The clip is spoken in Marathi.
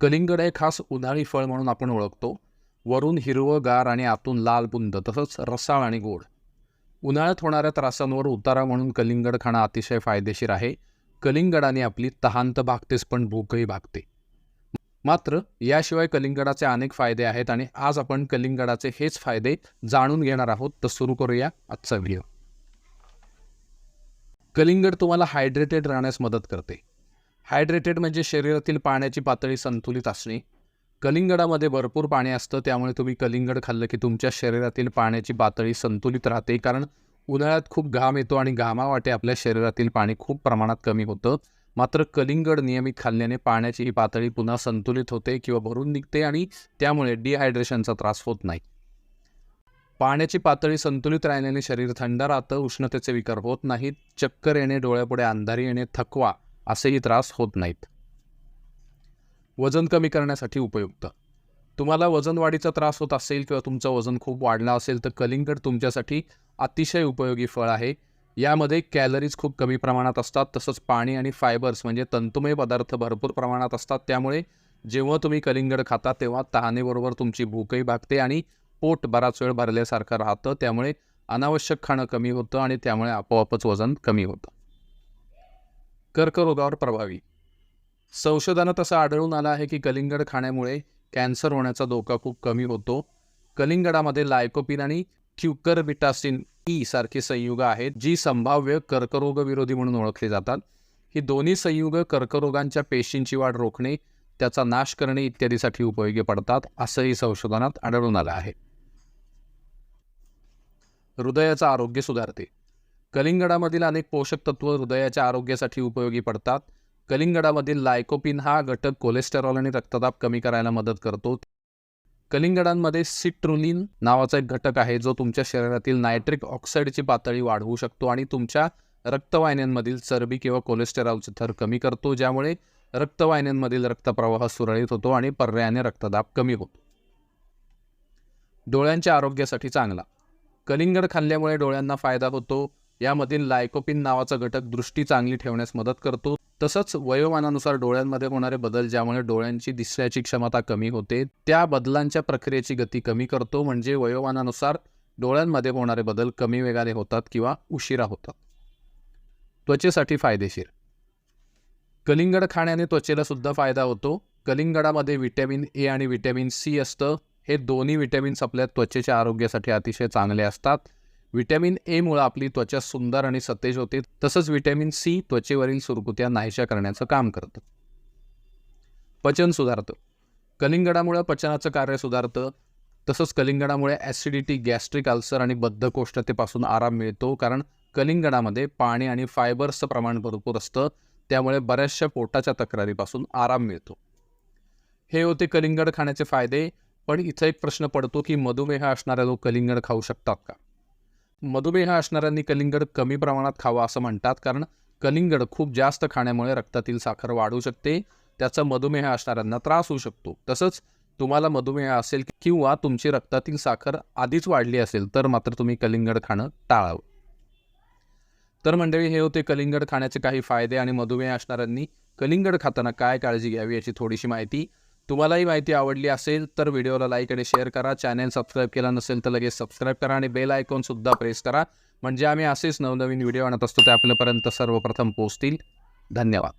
कलिंगड हे खास उन्हाळी फळ म्हणून आपण ओळखतो. वरून हिरवं गार आणि आतून लाल बुंद तसंच रसाळ आणि गोड. उन्हाळ्यात होणाऱ्या त्रासांवर उतारा म्हणून कलिंगड खाणं अतिशय फायदेशीर आहे. कलिंगडाने आपली तहांत भागतेच पण भूकही भागते. मात्र याशिवाय कलिंगडाचे अनेक फायदे आहेत आणि आज आपण कलिंगडाचे हेच फायदे जाणून घेणार आहोत. तर सुरू करूया आजचा व्हिडिओ. कलिंगड तुम्हाला हायड्रेटेड राहण्यास मदत करते. हायड्रेटेड म्हणजे शरीरातील पाण्याची पातळी संतुलित असणे. कलिंगडामध्ये भरपूर पाणी असतं त्यामुळे तुम्ही कलिंगड खाल्लं की तुमच्या शरीरातील पाण्याची पातळी संतुलित राहते. कारण उन्हाळ्यात खूप घाम येतो आणि घामावाटे आपल्या शरीरातील पाणी खूप प्रमाणात कमी होतं. मात्र कलिंगड नियमित खाल्ल्याने पाण्याची ही पातळी पुन्हा संतुलित होते किंवा भरून निघते आणि त्यामुळे डिहायड्रेशनचा त्रास होत नाही. पाण्याची पातळी संतुलित राहिल्याने शरीर थंड राहतं उष्णतेचे विकार होत नाहीत. चक्कर येणे डोळ्यापुढे अंधारी येणे थकवा असेही त्रास होत नाहीत. वजन कमी करण्यासाठी उपयुक्त. तुम्हाला वजनवाढीचा त्रास होत असेल किंवा तुमचं वजन खूप वाढलं असेल तर कलिंगड तुमच्यासाठी अतिशय उपयोगी फळ आहे. यामध्ये कॅलरीज खूप कमी प्रमाणात असतात तसंच पाणी आणि फायबर्स म्हणजे तंतुमय पदार्थ भरपूर प्रमाणात असतात. त्यामुळे जेव्हा तुम्ही कलिंगड खाता तेव्हा तहानेबरोबर तुमची भूकही भागते आणि पोट बराच वेळ भरल्यासारखं राहतं. त्यामुळे अनावश्यक खाणं कमी होतं आणि त्यामुळे आपोआपच वजन कमी होतं. कर्करोगावर प्रभावी. संशोधनात असं आढळून आलं आहे की कलिंगड खाण्यामुळे कॅन्सर होण्याचा धोका खूप कमी होतो. कलिंगडामध्ये लायकोपिन आणि क्युकरबिटासिन ई सारखी संयुग आहेत जी संभाव्य कर्करोगविरोधी म्हणून ओळखली जातात. ही दोन्ही संयुग कर्करोगांच्या पेशींची वाढ रोखणे त्याचा नाश करणे इत्यादीसाठी उपयोगी पडतात असंही संशोधनात आढळून आलं आहे. हृदयाचं आरोग्य सुधारते. कलिंगडामधील अनेक पोषक तत्व हृदयाच्या आरोग्यासाठी उपयोगी पडतात. कलिंगडामधील लायकोपिन हा घटक कोलेस्टेरॉल आणि रक्तदाब कमी करायला मदत करतो. कलिंगडांमध्ये सिट्रुलिन नावाचा एक घटक आहे जो तुमच्या शरीरातील नायट्रिक ऑक्साईडची पातळी वाढवू शकतो आणि तुमच्या रक्तवाहिन्यांमधील चरबी किंवा कोलेस्टेरॉलचे थर कमी करतो ज्यामुळे रक्तवाहिन्यांमधील रक्तप्रवाह सुरळीत होतो आणि पर्यायाने रक्तदाब कमी होतो. डोळ्यांच्या आरोग्यासाठी चांगला. कलिंगड खाल्ल्यामुळे डोळ्यांना फायदा होतो. यामधील लायकोपिन नावाचा घटक दृष्टी चांगली ठेवण्यास मदत करतो. तसंच वयोमानानुसार डोळ्यांमध्ये होणारे बदल ज्यामुळे डोळ्यांची दिसण्याची क्षमता कमी होते त्या बदलांच्या प्रक्रियेची गती कमी करतो. म्हणजे वयोमानानुसार डोळ्यांमध्ये होणारे बदल कमी वेगाने होतात किंवा उशिरा होतात. त्वचेसाठी फायदेशीर. कलिंगड खाण्याने त्वचेला सुद्धा फायदा होतो. कलिंगडामध्ये व्हिटॅमिन ए आणि व्हिटॅमिन सी असतं. हे दोन्ही व्हिटॅमिन्स आपल्या त्वचेच्या आरोग्यासाठी अतिशय चांगले असतात. व्हिटॅमिन एमुळे आपली त्वचा सुंदर आणि सतेज होते. तसंच व्हिटॅमिन सी त्वचेवरील सुरकुत्या नाहीशा करण्याचं काम करतं. पचन सुधारतं. कलिंगडामुळे पचनाचं कार्य सुधारतं. तसंच कलिंगडामुळे ॲसिडिटी गॅस्ट्रिक अल्सर आणि बद्धकोष्ठतेपासून आराम मिळतो. कारण कलिंगडामध्ये पाणी आणि फायबर्सचं प्रमाण भरपूर असतं. त्यामुळे बऱ्याचशा पोटाच्या तक्रारीपासून आराम मिळतो. हे होते कलिंगड खाण्याचे फायदे. पण इथं एक प्रश्न पडतो की मधुमेह असणारे लोक कलिंगड खाऊ शकतात का? मधुमेह असणाऱ्यांनी कलिंगड कमी प्रमाणात खावा असं म्हणतात कारण कलिंगड खूप जास्त खाण्यामुळे रक्तातील साखर वाढू शकते त्याचा मधुमेह असणाऱ्यांना त्रास होऊ शकतो. तसंच तुम्हाला मधुमेह असेल किंवा तुमची रक्तातील साखर आधीच वाढली असेल तर मात्र तुम्ही कलिंगड खाणं टाळावं. तर मंडळी हे होते कलिंगड खाण्याचे काही फायदे आणि मधुमेह असणाऱ्यांनी कलिंगड खाताना काय काळजी घ्यावी याची थोडीशी माहिती तुम्हालाही माहिती आवडली असेल तर व्हिडिओला लाईक आणि शेअर करा. चॅनल सबस्क्राईब केला नसेल तर लगेच सबस्क्राईब करा आणि बेल आयकॉनसुद्धा प्रेस करा. म्हणजे आम्ही असेच नवनवीन व्हिडिओ आणत असतो ते आपल्यापर्यंत सर्वप्रथम पोहोचतील. धन्यवाद.